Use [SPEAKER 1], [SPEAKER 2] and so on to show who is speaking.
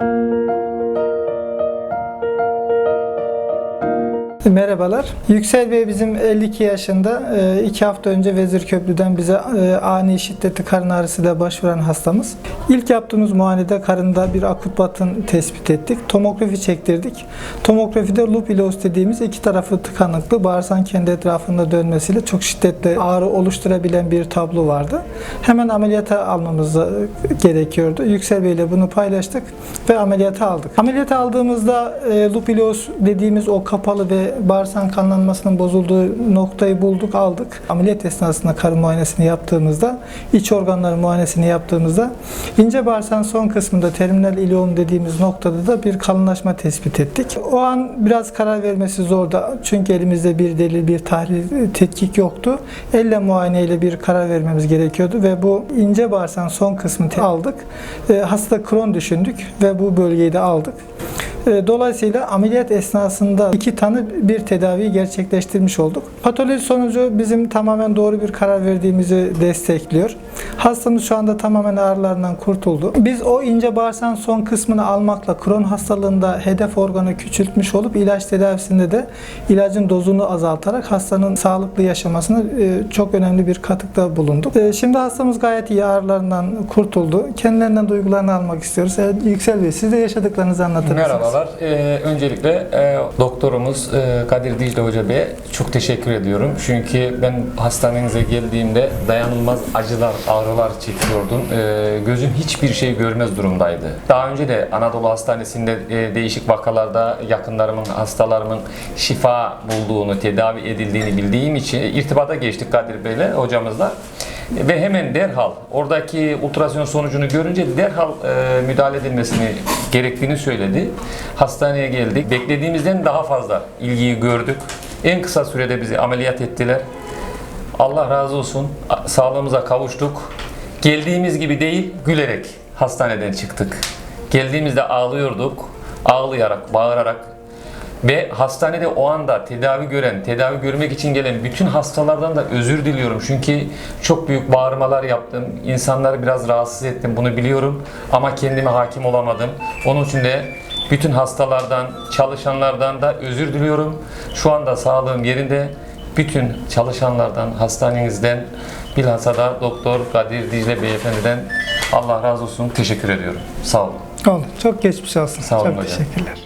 [SPEAKER 1] Música Merhabalar. Yüksel Bey bizim 52 yaşında. 2 hafta önce Vezirköprü'den bize e, ani şiddetli karın ağrısıyla başvuran hastamız. İlk yaptığımız muayenede karında bir akut batın tespit ettik. Tomografi çektirdik. Tomografide loop ileus dediğimiz iki tarafı tıkanıklı bağırsağın kendi etrafında dönmesiyle çok şiddetli ağrı oluşturabilen bir tablo vardı. Hemen ameliyata almamız e, gerekiyordu. Yüksel Bey ile bunu paylaştık ve ameliyata aldık. Ameliyata aldığımızda e, loop ileus dediğimiz o kapalı ve bağırsağın kanlanmasının bozulduğu noktayı bulduk, aldık. Ameliyat esnasında karın muayenesini yaptığımızda, iç organların muayenesini yaptığımızda ince bağırsağın son kısmında terminal ileum dediğimiz noktada da bir kalınlaşma tespit ettik. O an biraz karar vermesi zordu. Çünkü elimizde bir delil, bir tahlil, tetkik yoktu. Elle muayeneyle bir karar vermemiz gerekiyordu ve bu ince bağırsağın son kısmını aldık. E, hasta kron düşündük ve bu bölgeyi de aldık. E, Dolayısıyla ameliyat esnasında iki tane bir tedavi gerçekleştirmiş olduk. Patoloji sonucu bizim tamamen doğru bir karar verdiğimizi destekliyor. Hastamız şu anda tamamen ağrılarından kurtuldu. Biz o ince bağırsağın son kısmını almakla Crohn hastalığında hedef organı küçültmüş olup ilaç tedavisinde de ilacın dozunu azaltarak hastanın sağlıklı yaşamasına e, çok önemli bir katkıda bulunduk. E, Şimdi hastamız gayet iyi ağrılarından kurtuldu. Kendilerinden duygularını almak istiyoruz. E, Yüksel Bey siz de yaşadıklarınızı anlatır mısınız?
[SPEAKER 2] Merhabalar. Ee, öncelikle e, doktorumuz e, Kadir Dicle Hoca Bey'e çok teşekkür ediyorum. Çünkü ben hastanenize geldiğimde dayanılmaz acılar, ağrılar çekiyordum. Ee, gözüm hiçbir şey görmez durumdaydı. Daha önce de Anadolu Hastanesi'nde e, değişik vakalarda yakınlarımın, hastalarımın şifa bulduğunu, tedavi edildiğini bildiğim için irtibata geçtik Kadir Bey'le, hocamızla. Ve hemen derhal oradaki ultrason sonucunu görünce derhal e, müdahale edilmesini gerektiğini söyledi. Hastaneye geldik. Beklediğimizden daha fazla ilgiyi gördük. En kısa sürede bizi ameliyat ettiler. Allah razı olsun. Sağlığımıza kavuştuk. Geldiğimiz gibi değil, gülerek hastaneden çıktık. Geldiğimizde ağlıyorduk. Ağlayarak, bağırarak ve hastanede o anda tedavi gören, tedavi görmek için gelen bütün hastalardan da özür diliyorum. Çünkü çok büyük bağırmalar yaptım. İnsanları biraz rahatsız ettim. Bunu biliyorum. Ama kendime hakim olamadım. Onun için de bütün hastalardan, çalışanlardan da özür diliyorum. Şu anda sağlığım yerinde. Bütün çalışanlardan, hastanenizden, bilhassa da Doktor Kadir Dicle Beyefendi'den Allah razı olsun. Teşekkür ediyorum. Sağ olun.
[SPEAKER 1] Oldu. Çok geçmiş olsun.
[SPEAKER 2] Sağ olun
[SPEAKER 1] Çok
[SPEAKER 2] hocam.
[SPEAKER 1] teşekkürler.